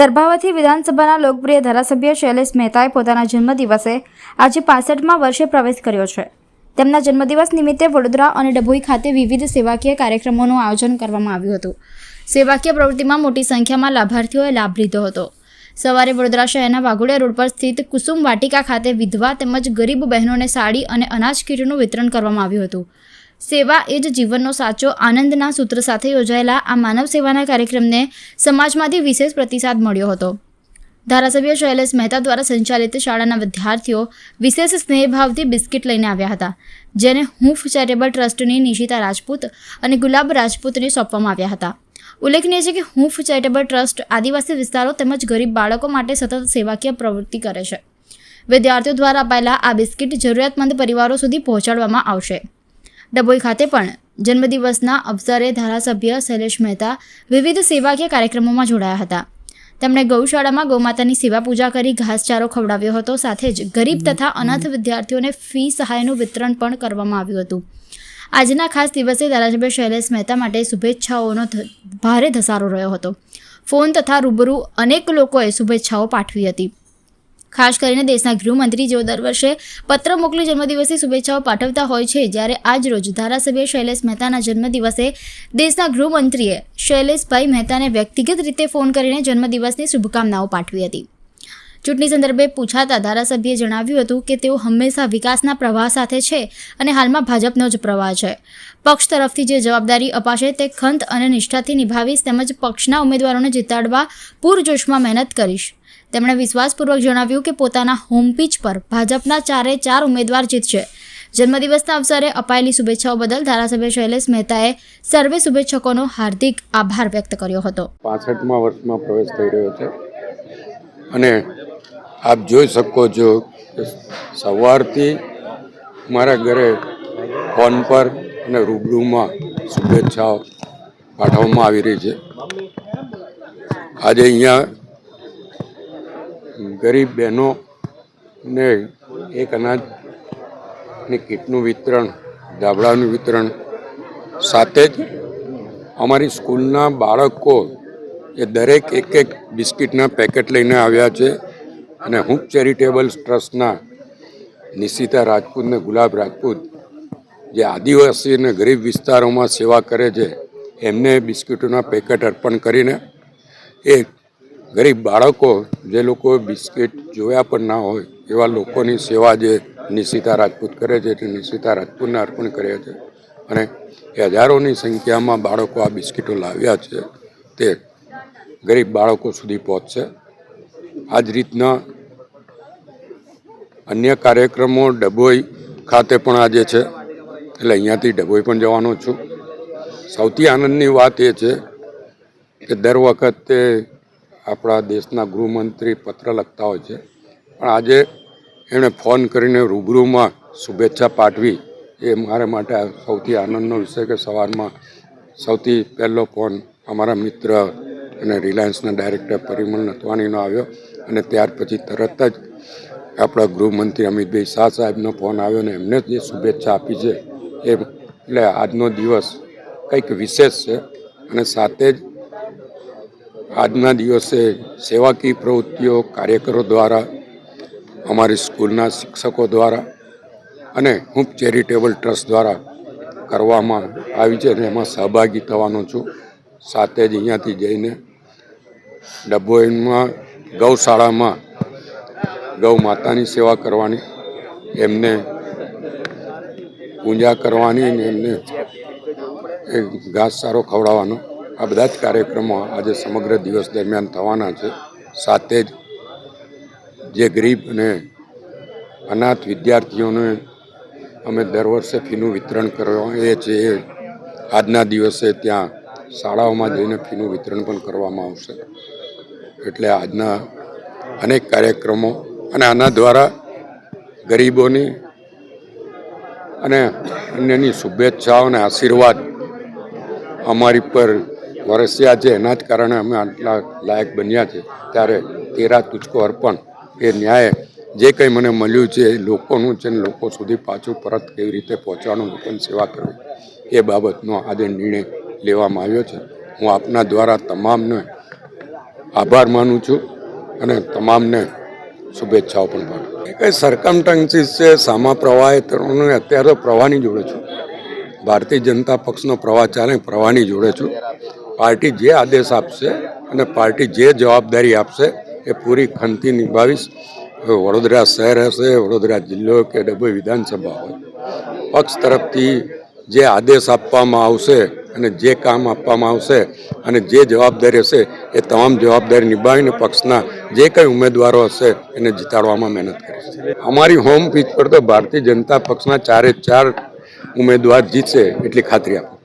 દર્ભાવતી વિધાનસભાના લોકપ્રિય ધારાસભ્ય શૈલેષ મહેતાએ પોતાના જન્મદિવસે આજે પાસઠમાં વર્ષે પ્રવેશ કર્યો છે. તેમના જન્મદિવસ નિમિત્તે વડોદરા અને ડભોઈ ખાતે વિવિધ સેવાકીય કાર્યક્રમોનું આયોજન કરવામાં આવ્યું હતું. સેવાકીય પ્રવૃત્તિમાં મોટી સંખ્યામાં લાભાર્થીઓએ લાભ લીધો હતો. સવારે વડોદરા શહેરના વાઘોડિયા રોડ પર સ્થિત કુસુમ વાટિકા ખાતે વિધવા તેમજ ગરીબ બહેનોને સાડી અને અનાજ કીટનું વિતરણ કરવામાં આવ્યું હતું. સેવા એ જ જીવનનો સાચો આનંદના સૂત્ર સાથે યોજાયેલા આ માનવ સેવાના કાર્યક્રમને સમાજમાંથી વિશેષ પ્રતિસાદ મળ્યો હતો. ધારાસભ્ય શૈલેષ મહેતા દ્વારા સંચાલિત શાળાના વિદ્યાર્થીઓ વિશેષ સ્નેહભાવથી બિસ્કિટ લઈને આવ્યા હતા, જેને હૂંફ ચેરિટેબલ ટ્રસ્ટની નિશિતા રાજપૂત અને ગુલાબ રાજપૂતને સોંપવામાં આવ્યા હતા. ઉલ્લેખનીય છે કે હુંફ ચેરિટેબલ ટ્રસ્ટ આદિવાસી વિસ્તારો તેમજ ગરીબ બાળકો માટે સતત સેવાકીય પ્રવૃત્તિ કરે છે. વિદ્યાર્થીઓ દ્વારા અપાયેલા આ બિસ્કિટ જરૂરિયાતમંદ પરિવારો સુધી પહોંચાડવામાં આવશે. ડભોઈ ખાતે પણ જન્મદિવસના અવસરે ધારાસભ્ય શૈલેષ મહેતા વિવિધ સેવાકીય કાર્યક્રમોમાં જોડાયા હતા. તેમણે ગૌશાળામાં ગૌમાતાની સેવા પૂજા કરી, ઘાસચારો ખવડાવ્યો હતો, સાથે જ ગરીબ તથા અનાથ વિદ્યાર્થીઓને ફી સહાયનું વિતરણ પણ કરવામાં આવ્યું હતું. આજના ખાસ દિવસે ધારાસભ્ય શૈલેષ મહેતા માટે શુભેચ્છાઓનો ભારે ધસારો રહ્યો હતો. ફોન તથા રૂબરૂ અનેક લોકોએ શુભેચ્છાઓ પાઠવી હતી. ખાસ કરીને દેશના ગૃહમંત્રી જેઓ દર વર્ષે પત્ર મોકલી જન્મદિવસની શુભેચ્છાઓ પાઠવતા હોય છે, જ્યારે આજ રોજ ધારાસભ્ય શૈલેષ મહેતાના જન્મદિવસે દેશના ગૃહમંત્રીએ શૈલેષભાઈ મહેતાને વ્યક્તિગત રીતે ફોન કરીને જન્મદિવસની શુભકામનાઓ પાઠવી હતી. ચૂંટણી સંદર્ભે પૂછાતા ધારાસભ્યે જણાવ્યું હતું કે તેઓ હંમેશા વિકાસના પ્રવાહ સાથે છે અને હાલમાં ભાજપનો જ પ્રવાહ છે. પક્ષ તરફથી જે જવાબદારી અપાશે તે ખંત અને નિષ્ઠાથી નિભાવીશ તેમજ પક્ષના ઉમેદવારોને જીતાડવા પૂરજોશમાં મહેનત કરીશ. તેમણે વિશ્વાસપૂર્વક જણાવ્યું કે પોતાના હોમ પીચ પર ભાજપના ચારે ચાર ઉમેદવાર જીતશે. જન્મદિવસના અવસરે અપાયેલી શુભેચ્છાઓ બદલ ધારાસભ્ય શૈલેષ મહેતાએ સર્વે શુભેચ્છકોનો હાર્દિક આભાર વ્યક્ત કર્યો હતો. પાસઠમાં વર્ષમાં પ્રવેશ થઈ રહ્યો છે. અને આપ જોઈ શકો છો કે સવારથી મારા ઘરે ફોન પર અને રૂબરૂમાં શુભેચ્છાઓ પાઠવવામાં આવી રહી છે. આજે અહીંયા ગરીબ બહેનોને એક અનાજની કીટનું વિતરણ, ધાબળાનું વિતરણ સાથે જ અમારી સ્કૂલના બાળકો એ દરેક એક એક બિસ્કિટના પેકેટ લઈને આવ્યા છે. અને હું ચેરિટેબલ ટ્રસ્ટના નિશિતા રાજપૂત ને ગુલાબ રાજપૂત, જે આદિવાસી અને ગરીબ વિસ્તારોમાં સેવા કરે છે, એમને બિસ્કિટોના પેકેટ અર્પણ કરીને એ ગરીબ બાળકો, જે લોકો બિસ્કિટ જોયા પણ ના હોય, એવા લોકોની સેવા જે નિશિતા રાજપૂત કરે છે, તે નિશિતા રાજપૂતને અર્પણ કરે છે. અને હજારોની સંખ્યામાં બાળકો આ બિસ્કિટો લાવ્યા છે, તે ગરીબ બાળકો સુધી પહોંચશે. આ જ રીતના અન્ય કાર્યક્રમો ડભોઈ ખાતે પણ આજે છે. એટલે અહીંયાથી ડભોઈ પણ જવાનો છું. સૌથી આનંદની વાત એ છે કે દર વખતે આપણા દેશના ગૃહમંત્રી પત્ર લખતા હોય છે. પણ આજે એણે ફોન કરીને રૂબરૂમાં શુભેચ્છા પાઠવી. એ મારા માટે સૌથી આનંદનો વિષય કે સવારમાં સૌથી પહેલો ફોન અમારા મિત્ર અને રિલાયન્સના ડાયરેક્ટર પરિમલ નથવાણીનો આવ્યો અને ત્યાર પછી તરત જ આપણા ગૃહમંત્રી અમિતભાઈ શાહ સાહેબનો ફોન આવ્યો અને એમને જે શુભેચ્છા આપી છે એ એટલે આજનો દિવસ કંઈક વિશેષ છે અને સાથે જ આજના દિવસે સેવાકીય પ્રવૃત્તિઓ, કાર્યકરો દ્વારા, અમારી સ્કૂલના શિક્ષકો દ્વારા અને હું ચેરિટેબલ ટ્રસ્ટ દ્વારા કરવામાં આવી છે અને એમાં સહભાગી થવાનો છું. સાથે જ અહીંયાથી જઈને ડભોઈમાં, ગૌશાળામાં ગૌ માતાની સેવા કરવાની, એમને પૂજા કરવાની અને એમને એ ઘાસચારો ખવડાવવાનો. આ બધા જ કાર્યક્રમો આજે સમગ્ર દિવસ દરમિયાન થવાના છે. સાથે જ જે ગરીબ અને અનાથ વિદ્યાર્થીઓને અમે દર વર્ષે ફીનું વિતરણ કરવા એ છે એ આજના દિવસે ત્યાં શાળાઓમાં જઈને ફીનું વિતરણ પણ કરવામાં આવશે. એટલે આજના અનેક કાર્યક્રમો અને આના દ્વારા ગરીબોની અને અન્યની શુભેચ્છાઓ અને આશીર્વાદ અમારી પર વરસ્યા છે. એના જ કારણે અમે આટલા લાયક બન્યા છે. ત્યારે તેરા તુચકો અર્પણ એ ન્યાય જે કંઈ મને મળ્યું છે એ લોકોનું છે ને લોકો સુધી પાછું પરત કેવી રીતે પહોંચવાનું લોકોની સેવા કરવી. એ બાબતનો આજે નિર્ણય લેવામાં આવ્યો છે. હું આપના દ્વારા તમામને આભાર માનું છું અને તમામને શુભેચ્છાઓ પણ એ કંઈ સરકમટન્સીસ છે, સામા પ્રવાહ તરુણ અત્યારે પ્રવાહની જોડે છું. ભારતીય જનતા પક્ષનો પ્રવાહ ચાલે, પ્રવાહની જોડે છું. પાર્ટી જે આદેશ આપશે અને પાર્ટી જે જવાબદારી આપશે એ પૂરી ખંતી નિભાવીશ. વડોદરા શહેર હશે, વડોદરા જિલ્લો કે ડભોઈ વિધાનસભા હોય. પક્ષ તરફથી જે આદેશ આપવામાં આવશે અને જે કામ આપવામાં આવશે અને જે જવાબદારી હશે એ તમામ જવાબદારી નિભાવીને પક્ષના જે કંઈ ઉમેદવારો હશે એને જીતાડવામાં મહેનત કરીશ અમારી હોમ પીચ પર તો ભારતીય જનતા પક્ષના ચારે ચાર ઉમેદવાર જીતશે એટલી ખાતરી આપું.